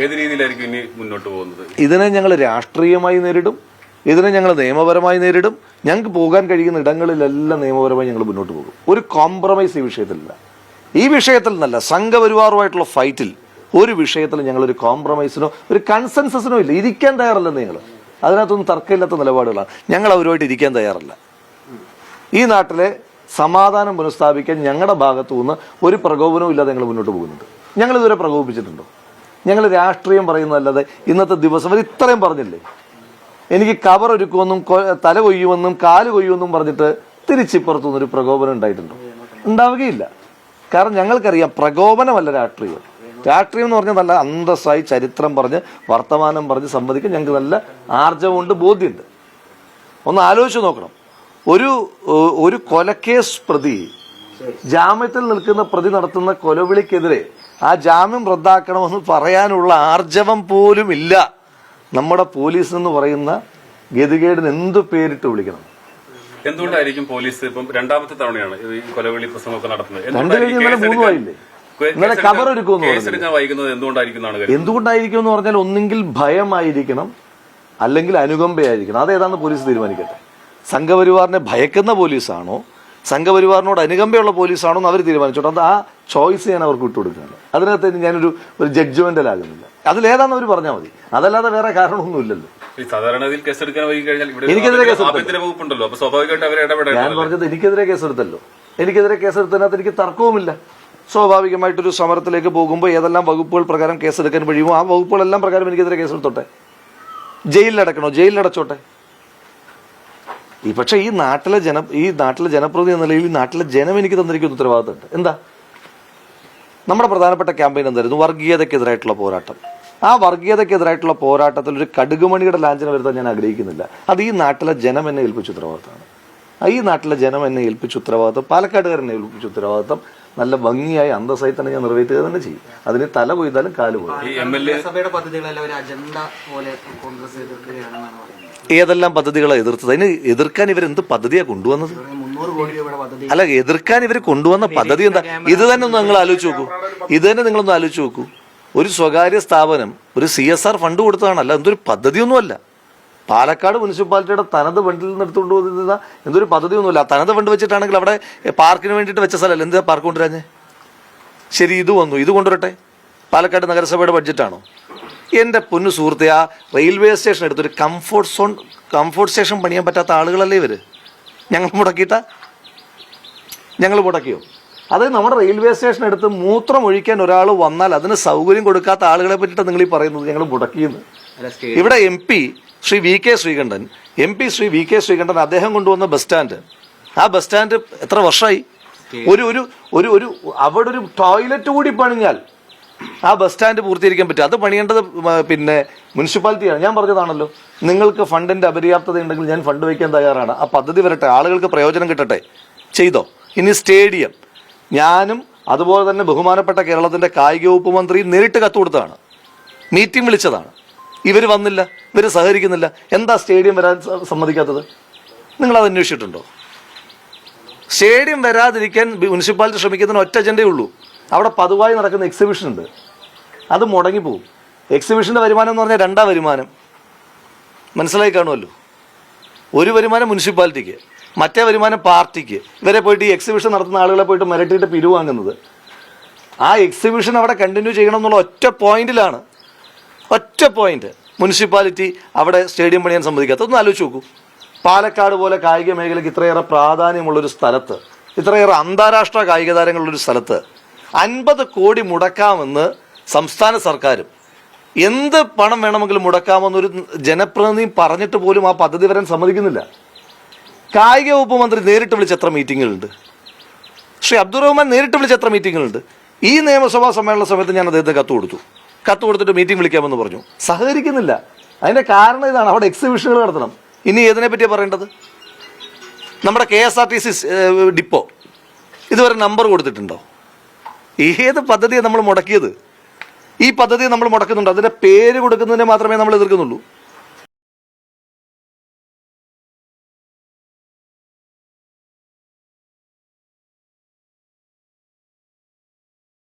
രീതിയിലായിരിക്കും ഇനി മുന്നോട്ട് പോകുന്നത്? ഇതിനെ ഞങ്ങൾ രാഷ്ട്രീയമായി നേരിടും ഇതിനെ ഞങ്ങൾ നിയമപരമായി നേരിടും. ഞങ്ങൾക്ക് പോകാൻ കഴിയുന്ന ഇടങ്ങളിലെല്ലാം നിയമപരമായി ഞങ്ങൾ മുന്നോട്ട് പോകും. ഒരു കോംപ്രമൈസ് ഈ വിഷയത്തിലില്ല. ഈ വിഷയത്തിൽ നിന്നല്ല സംഘപരിവാറുമായിട്ടുള്ള ഫൈറ്റിൽ ഒരു വിഷയത്തിൽ ഞങ്ങൾ ഒരു കോംപ്രമൈസിനോ ഒരു കൺസെൻസസിനോ ഇല്ല. ഇരിക്കാൻ തയ്യാറല്ല നിങ്ങൾ അതിനകത്തൊന്നും തർക്കമില്ലാത്ത നിലപാടുകളാണ് ഞങ്ങൾ അവരുമായിട്ട് ഇരിക്കാൻ തയ്യാറല്ല. ഈ നാട്ടിലെ സമാധാനം പുനഃസ്ഥാപിക്കാൻ ഞങ്ങളുടെ ഭാഗത്തു നിന്ന് ഒരു പ്രകോപനവും ഇല്ലാതെ ഞങ്ങൾ മുന്നോട്ട് പോകുന്നുണ്ട്. ഞങ്ങൾ ഇതുവരെ പ്രകോപിപ്പിച്ചിട്ടുണ്ടോ? ഞങ്ങൾ രാഷ്ട്രീയം പറയുന്നതല്ലാതെ ഇന്നത്തെ ദിവസം അവർ ഇത്രയും പറഞ്ഞില്ലേ? എനിക്ക് കവർ ഒരുക്കുമെന്നും തല കൊയ്യുമെന്നും കാൽ കൊയ്യുമെന്നും പറഞ്ഞിട്ട് തിരിച്ചിപ്പുറത്തു നിന്നൊരു പ്രകോപനം ഉണ്ടായിട്ടുണ്ടോ? ഉണ്ടാവുകയില്ല. കാരണം ഞങ്ങൾക്കറിയാം പ്രകോപനമല്ല രാഷ്ട്രീയം. രാഷ്ട്രീയം എന്ന് പറഞ്ഞാൽ നല്ല അന്തസ്സായി ചരിത്രം പറഞ്ഞ് വർത്തമാനം പറഞ്ഞ് സംവദിക്കാൻ ഞങ്ങൾക്ക് നല്ല ആർജവമുണ്ട് ബോധ്യമുണ്ട്. ഒന്ന് ആലോചിച്ച് നോക്കണം. ഒരു ഒരു കൊലക്കേസ് പ്രതി ജാമ്യത്തിൽ നിൽക്കുന്ന പ്രതി നടത്തുന്ന കൊലവിളിക്കെതിരെ ആ ജാമ്യം റദ്ദാക്കണമെന്ന് പറയാനുള്ള ആർജവം പോലും ഇല്ല നമ്മുടെ പോലീസ് എന്ന് പറയുന്ന ഗതികേടിന് എന്ത് പേരിട്ട് വിളിക്കണം? എന്തുകൊണ്ടായിരിക്കും പോലീസ് ഇപ്പം രണ്ടാമത്തെ തവണയാണ് ഈ കൊലവിളി പ്രസംഗമൊക്കെ നടത്തുന്നത്? രണ്ട് കഴിഞ്ഞ് ഇന്നലെ മൂന്നും ആയില്ലേ? ഇന്നലെ പറഞ്ഞു കേസെടുക്കാൻ വൈകുന്നത് എന്തുകൊണ്ടായിരിക്കും എന്തുകൊണ്ടായിരിക്കും എന്ന് പറഞ്ഞാൽ ഒന്നെങ്കിൽ ഭയമായിരിക്കണം അല്ലെങ്കിൽ അനുകമ്പയായിരിക്കണം. അതേതാണെന്ന് പോലീസ് തീരുമാനിക്കട്ടെ. സംഘപരിവാറിനെ ഭയക്കുന്ന പോലീസാണോ സംഘപരിവാറിനോട് അനുകമ്പയുള്ള പോലീസാണോ എന്ന് അവർ തീരുമാനിച്ചോട്ടെ അത് ആ ചോയ്സ് ഞാൻ അവർക്ക് വിട്ടുകൊടുക്കുകയാണ് അതിനകത്ത് ഞാനൊരു ഒരു ജഡ്ജ്മെന്റിലാകുന്നില്ല അതിലേതാന്ന് അവർ പറഞ്ഞാൽ മതി. അതല്ലാതെ വേറെ കാരണമൊന്നുമില്ലല്ലോ. എനിക്കെതിരെ കേസെടുത്തല്ലോ. ഞാൻ പറഞ്ഞത് എനിക്കെതിരെ കേസെടുത്തല്ലോ. എനിക്കെതിരെ കേസെടുത്തതിനകത്ത് എനിക്ക് തർക്കവുമില്ല. സ്വാഭാവികമായിട്ടൊരു സമരത്തിലേക്ക് പോകുമ്പോൾ ഏതെല്ലാം വകുപ്പുകൾ പ്രകാരം കേസെടുക്കാൻ കഴിയുമോ ആ വകുപ്പുകളെല്ലാം പ്രകാരം എനിക്കെതിരെ കേസെടുത്തോട്ടെ. ജയിലിലടക്കണോ? ജയിലിലടച്ചോട്ടെ? ഈ പക്ഷേ ഈ നാട്ടിലെ ജന ഈ നാട്ടിലെ ജനപ്രതിനിധി എന്ന നിലയിൽ ഈ നാട്ടിലെ ജനം എനിക്ക് തന്നിരിക്കുന്ന ഉത്തരവാദിത്തമുണ്ട്. എന്താ? നമ്മുടെ പ്രധാനപ്പെട്ട ക്യാമ്പയിൻ എന്തായിരുന്നു? വർഗീയതയ്ക്കെതിരായിട്ടുള്ള പോരാട്ടം. ആ വർഗീയതയ്ക്കെതിരായിട്ടുള്ള പോരാട്ടത്തിൽ ഒരു കടുകുമണിയുടെ ലാഞ്ചന വരുത്താൻ ഞാൻ ആഗ്രഹിക്കുന്നില്ല. അത് ഈ നാട്ടിലെ ജനം എന്നെ ഏൽപ്പിച്ച ഉത്തരവാദിത്തമാണ്. ആ ഈ നാട്ടിലെ ജനം എന്നെ ഏൽപ്പിച്ച ഉത്തരവാദിത്തം പാലക്കാടുകാരനെ ഏൽപ്പിച്ച ഉത്തരവാദിത്തം നല്ല ഭംഗിയായി അന്തസ്സായി തന്നെ ഞാൻ നിറവേറ്റുക തന്നെ ചെയ്യും. അതിന് തല പോയിതാലും കാൽ പോയി ഈ എം എൽ എ സഭയുടെ പദ്ധതികളെല്ലാം ഒരു അജണ്ട പോലെ കോൺഗ്രസ് എതിർക്കുകയാണെന്നാണ് പറയുന്നത്. ഏതെല്ലാം പദ്ധതികളെ എതിർത്തത്? അതിന് എതിർക്കാൻ ഇവർ എന്ത് പദ്ധതിയാണ് കൊണ്ടുവന്നത്? അല്ല എതിർക്കാൻ ഇവർ കൊണ്ടുവന്ന പദ്ധതി എന്താ? ഇത് തന്നെ ഒന്ന് നിങ്ങൾ ആലോചിച്ച് നോക്കൂ. ഇത് തന്നെ നിങ്ങളൊന്ന് ആലോചിച്ച് നോക്കൂ. ഒരു സ്വകാര്യ സ്ഥാപനം ഒരു സി എസ് ആർ ഫണ്ട് കൊടുത്തതാണല്ല എന്തൊരു പദ്ധതിയൊന്നുമല്ല പാലക്കാട് മുനിസിപ്പാലിറ്റിയുടെ തനത് ഫണ്ടിൽ നിന്ന് എടുത്തുകൊണ്ട് പോകുന്ന എന്തൊരു പദ്ധതിയൊന്നുമില്ല തനത് ഫണ്ട് വെച്ചിട്ടാണെങ്കിൽ അവിടെ പാർക്കിന് വേണ്ടിയിട്ട് വെച്ച സ്ഥലമല്ല. എന്താ പാർക്ക് കൊണ്ടുവരാഞ്ഞേ ശരി ഇത് വന്നു. ഇത് കൊണ്ടുവരട്ടെ. പാലക്കാട് നഗരസഭയുടെ ബഡ്ജറ്റാണോ എന്റെ പൊന്നു സുഹൃത്തെ ആ റെയിൽവേ സ്റ്റേഷൻ എടുത്തൊരു കംഫോർട്ട് സോൺ കംഫോർട്ട് സ്റ്റേഷൻ പണിയാൻ പറ്റാത്ത ആളുകളല്ലേ ഇവർ? ഞങ്ങൾ മുടക്കിയിട്ടാ? ഞങ്ങൾ മുടക്കിയോ? അത് നമ്മുടെ റെയിൽവേ സ്റ്റേഷൻ എടുത്ത് മൂത്രം ഒഴിക്കാൻ ഒരാൾ വന്നാൽ അതിന് സൗകര്യം കൊടുക്കാത്ത ആളുകളെ പറ്റിയിട്ട് നിങ്ങൾ ഈ പറയുന്നത് ഞങ്ങൾ മുടക്കിയെന്ന്. ഇവിടെ M P Shri V K Sreekandan M P Shri V K Sreekandan അദ്ദേഹം കൊണ്ടുവന്ന ബസ് സ്റ്റാൻഡ് ആ ബസ് സ്റ്റാൻഡ് എത്ര വർഷമായി ഒരു ഒരു ഒരു ഒരു അവിടെ ഒരു ടോയ്ലറ്റ് കൂടി പണിഞ്ഞാൽ ആ ബസ് സ്റ്റാൻഡ് പൂർത്തീകരിക്കാൻ പറ്റും. അത് പണിയേണ്ടത് പിന്നെ മുനിസിപ്പാലിറ്റിയാണ്. ഞാൻ പറഞ്ഞതാണല്ലോ. നിങ്ങൾക്ക് ഫണ്ടിന്റെ അപര്യാപ്തത ഉണ്ടെങ്കിൽ ഞാൻ ഫണ്ട് വയ്ക്കാൻ തയ്യാറാണ്. ആ പദ്ധതി വരട്ടെ. ആളുകൾക്ക് പ്രയോജനം കിട്ടട്ടെ. ചെയ്തോ. ഇനി സ്റ്റേഡിയം. ഞാനും അതുപോലെ തന്നെ ബഹുമാനപ്പെട്ട കേരളത്തിന്റെ കായിക വകുപ്പ് മന്ത്രി നേരിട്ട് കത്ത് കൊടുത്തതാണ്. മീറ്റിംഗ് വിളിച്ചതാണ്. ഇവർ വന്നില്ല. ഇവർ സഹകരിക്കുന്നില്ല. എന്താ സ്റ്റേഡിയം വരാൻ സമ്മതിക്കാത്തത്? നിങ്ങൾ അത് അന്വേഷിച്ചിട്ടുണ്ടോ? സ്റ്റേഡിയം വരാതിരിക്കാൻ മുനിസിപ്പാലിറ്റി ശ്രമിക്കുന്നതിന് ഒറ്റ അജണ്ടയേ ഉള്ളൂ. അവിടെ പതിവായി നടക്കുന്ന എക്സിബിഷൻ ഉണ്ട്. അത് മുടങ്ങിപ്പോവും. എക്സിബിഷന്റെ വരുമാനം എന്ന് പറഞ്ഞാൽ രണ്ടാം വരുമാനം. മനസ്സിലായി കാണുമല്ലോ? ഒരു വരുമാനം മുനിസിപ്പാലിറ്റിക്ക് മറ്റേ വരുമാനം പാർട്ടിക്ക്. ഇവരെ പോയിട്ട് ഈ എക്സിബിഷൻ നടത്തുന്ന ആളുകളെ പോയിട്ട് മിരട്ടിയിട്ട് പിരിവ് വാങ്ങുന്നത് ആ എക്സിബിഷൻ അവിടെ കണ്ടിന്യൂ ചെയ്യണം എന്നുള്ള ഒറ്റ പോയിന്റിലാണ് ഒറ്റ പോയിന്റ് മുനിസിപ്പാലിറ്റി അവിടെ സ്റ്റേഡിയം പണിയാൻ സമ്മതിക്കാത്ത. ഒന്ന് ആലോചിച്ച് നോക്കൂ. പാലക്കാട് പോലെ കായിക മേഖലയ്ക്ക് ഇത്രയേറെ പ്രാധാന്യമുള്ളൊരു സ്ഥലത്ത് ഇത്രയേറെ അന്താരാഷ്ട്ര കായിക താരങ്ങളുള്ളൊരു സ്ഥലത്ത് അൻപത് കോടി മുടക്കാമെന്ന് സംസ്ഥാന സർക്കാരും. എന്ത് പണം വേണമെങ്കിലും മുടക്കാമെന്നൊരു ജനപ്രതിനിധി പറഞ്ഞിട്ട് പോലും ആ പദ്ധതി വരാൻ സമ്മതിക്കുന്നില്ല. കായിക വകുപ്പ് മന്ത്രി നേരിട്ട് വിളിച്ച എത്ര മീറ്റിങ്ങുകളുണ്ട്? ശ്രീ അബ്ദുറഹ്മാൻ നേരിട്ട് വിളിച്ച എത്ര മീറ്റിങ്ങുകളുണ്ട്? ഈ നിയമസഭാ സമ്മേളന സമയത്ത് ഞാൻ അദ്ദേഹത്തെ കത്ത് കൊടുത്തു. കത്ത് കൊടുത്തിട്ട് മീറ്റിംഗ് വിളിക്കാമെന്ന് പറഞ്ഞു. സഹകരിക്കുന്നില്ല. അതിന്റെ കാരണം ഇതാണ്. അവിടെ എക്സിബിഷനുകൾ നടത്തണം. ഇനി ഏതിനെ പറ്റിയാണ് പറയേണ്ടത്? നമ്മുടെ K S R T C depot. ഇതുവരെ നമ്പർ കൊടുത്തിട്ടുണ്ടോ? ഏത് പദ്ധതിയാണ് നമ്മൾ മുടക്കിയത്? ഈ പദ്ധതി നമ്മൾ മുടക്കുന്നുണ്ട്. അതിന്റെ പേര് കൊടുക്കുന്നതിനെ മാത്രമേ നമ്മൾ എതിർക്കുന്നുള്ളൂ.